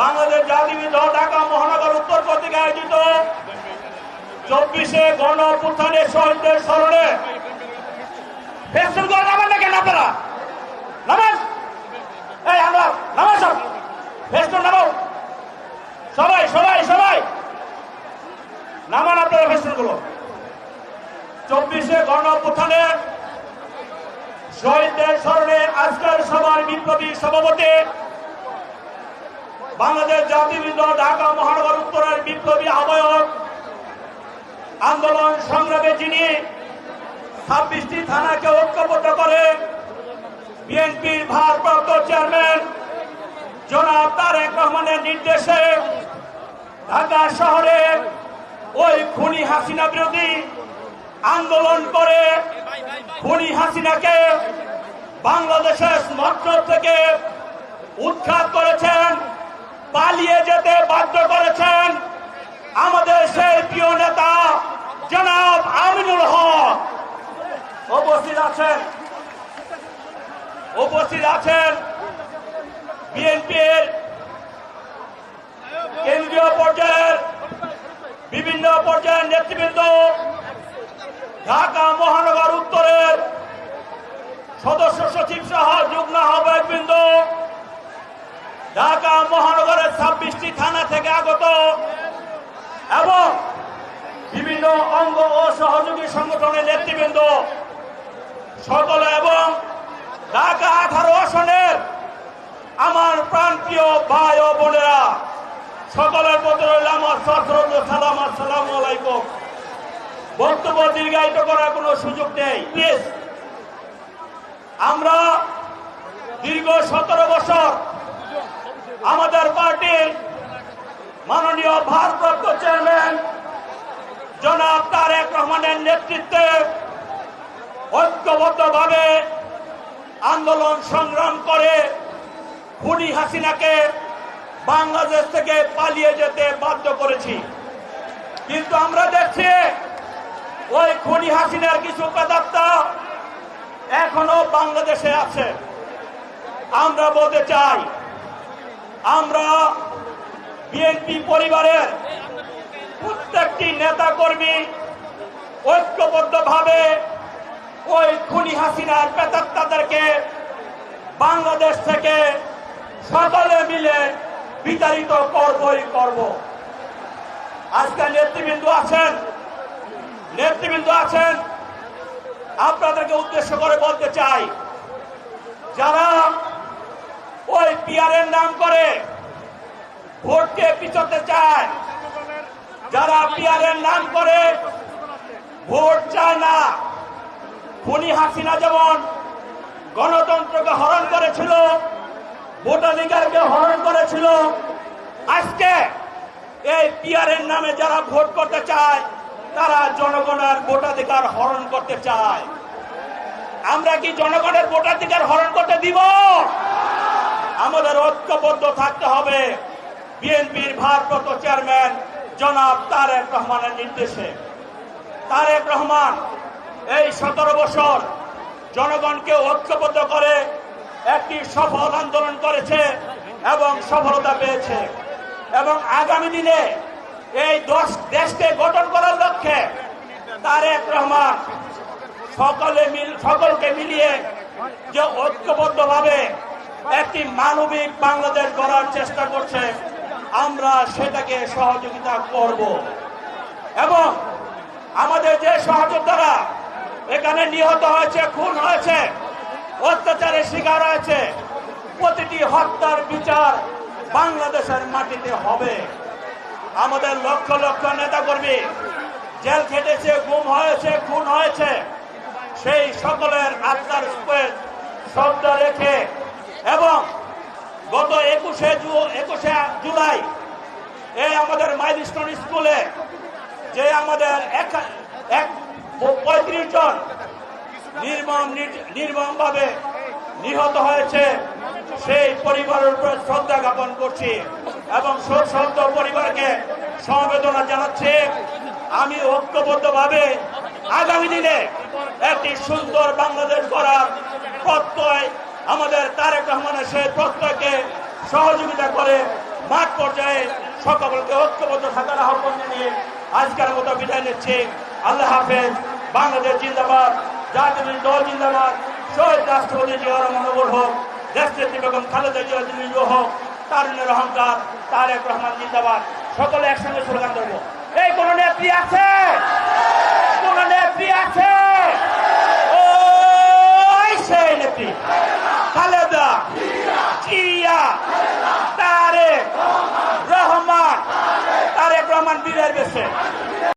বাংলাদেশ জাতিবিদ ঢাকা মহানগর উত্তর কর্তৃক আয়োজিত চব্বিশে গণ অভ্যুত্থানের শহীদদের স্মরণে। ফেস্টুন করে নামেন না কেন আপনারা? নামেন? এই আমরা নামেন সব। নামাও। সবাই সবাই সবাই। নামান আপনারা ফেস্টুনগুলো চব্বিশে গণ অভ্যুত্থানের শহীদদের স্মরণে আজকের সভার বিপ্লবী সভাপতি বাংলাদেশ জাতিবিদ ঢাকা মহানগর উত্তরের বিপ্লবী আহ্বায়ক আন্দোলন সংগ্রামে যিনি ছাব্বিশটি থানাকে ঐক্যবদ্ধ করে বিএনপির ভারপ্রাপ্ত চেয়ারম্যান জনাব তারেক রহমানের নির্দেশে ঢাকা শহরে ওই খুনি হাসিনা বিরোধী আন্দোলন করে খুনি হাসিনাকে বাংলাদেশের স্মর্ণ থেকে উৎখাত করেছেন। পালিয়ে যেতে বাধ্য করেছেন আমাদের সেই প্রিয় নেতা জনাব আমিনুল হক। উপস্থিত আছেন? উপস্থিত আছেন বিএনপির কেন্দ্রীয় পর্যায়ের বিভিন্ন পর্যায়ের নেতৃবৃন্দ ঢাকা মহানগর উত্তরের সদস্য সচিব সহ যুগ্ম আহ্বায়ক বৃন্দ ঢাকা মহানগরের ছাব্বিশটি থানা থেকে আগত এবং বিভিন্ন অঙ্গ ও সহযোগী সংগঠনের নেতৃবৃন্দ, সকলে এবং ঢাকা আঠারো আসনের আমার প্রাণপ্রিয় ভাই ও বোনেরা, সকলের প্রতি আমার সশ্রদ্ধ সালাম, আসসালাম আলাইকুম। বক্তব্য দীর্ঘায়িত করার কোনো সুযোগ নেই। প্লিজ আমরা দীর্ঘ সতেরো বছর আমাদের পার্টির মাননীয় ভারপ্রাপ্ত চেয়ারম্যান জনাব তারেক রহমানের নেতৃত্বে ঐক্যবদ্ধভাবে আন্দোলন সংগ্রাম করে খুনি হাসিনাকে বাংলাদেশ থেকে পালিয়ে যেতে বাধ্য করেছি। কিন্তু আমরা দেখছি ওই খুনি হাসিনার কিছু পেদাত্তা এখনও বাংলাদেশে আছে। আমরা বলতে চাই আমরা বিএনপি পরিবারের প্রত্যেকটি নেতা কর্মী ঐক্যবদ্ধভাবে ওই খুনি হাসিনার পেতাত্তাদেরকে বাংলাদেশ থেকে সকলে মিলে বিতাড়িত করবই করব। আজকে নেতৃবৃন্দ আছেন নেতৃবৃন্দ আছেন। আপনাদেরকে উদ্দেশ্য করে বলতে চাই, যারা পিয়ারের নাম করে ভোটকে পিছতে চায়। যারা পিয়ারের নাম করে, ভোট চায় না। খুনি হাসিনা যেমন গণতন্ত্রকে হরণ করেছিল, ভোটাধিকারকে হরণ করেছিল, আজকে এই পিয়ারের নামে যারা ভোট করতে চায়, তারা জনগণের ভোটাধিকার হরণ করতে চায়। আমরা কি জনগণের ভোটাধিকার হরণ করতে দিব? আমাদের ঐক্যবদ্ধ থাকতে হবে। বিএনপির ভারপ্রাপ্ত চেয়ারম্যান জনাব তারেক রহমানের নির্দেশে। তারেক রহমান এই সতেরো বছর জনগণকে ঐক্যবদ্ধ করে একটি সফল আন্দোলন করেছে এবং সফলতা পেয়েছে। এবং আগামী দিনে এই দশ দেশকে গঠন করার লক্ষ্যে তারেক রহমান সকলে সকলকে মিলিয়ে যে ঐক্যবদ্ধভাবে একটি মানবিক বাংলাদেশ গড়ার চেষ্টা করছে, আমরা সেটাকে সহযোগিতা করব। এবং আমাদের যে সহযোদ্ধারা এখানে নিহত হয়েছে, খুন হয়েছে, অত্যাচারের শিকার হয়েছে, প্রতিটি হত্যার বিচার বাংলাদেশের মাটিতে হবে। আমাদের লক্ষ লক্ষ নেতা কর্মী জেল খেটেছে, গুম হয়েছে, খুন হয়েছে, সেই সকলের আত্মার শব্দ রেখে এবং গত একুশে একুশে জুলাই এই আমাদের মাইলস্টোন স্কুলে যে আমাদের এক পঁয়ত্রিশ জন নির্মম নির্মম ভাবে নিহত হয়েছে, সেই পরিবারের উপর শ্রদ্ধা জ্ঞাপন করছি এবং শোক পরিবারকে সমবেদনা জানাচ্ছি। আমি ঐক্যবদ্ধভাবে আগামী দিনে একটি সুন্দর বাংলাদেশ গড়ার প্রত্যয় আমাদের তারেক রহমানের সেই প্রত্যয়কে সহযোগিতা করে মাঠ পর্যায়ে সকলকে ঐক্যবদ্ধ থাকার আহ্বান জানিয়ে আজকের মতো বিদায় নিচ্ছে। আল্লাহ হাফেজ। বাংলাদেশ জিন্দাবাদ। জাতীয় দল জিন্দাবাদ। শহীদ রাষ্ট্রপতি জিয়া রহমান হোক, দেশনেত্রী বেগম খালেদা জিয়া জিয়া হোক তারুণের অহংকার, তারেক রহমান জিন্দাবাদ। সকলে একসঙ্গে স্লোগান দেবো এই কোন নেত্রী আছে? কোন নেত্রী আছে?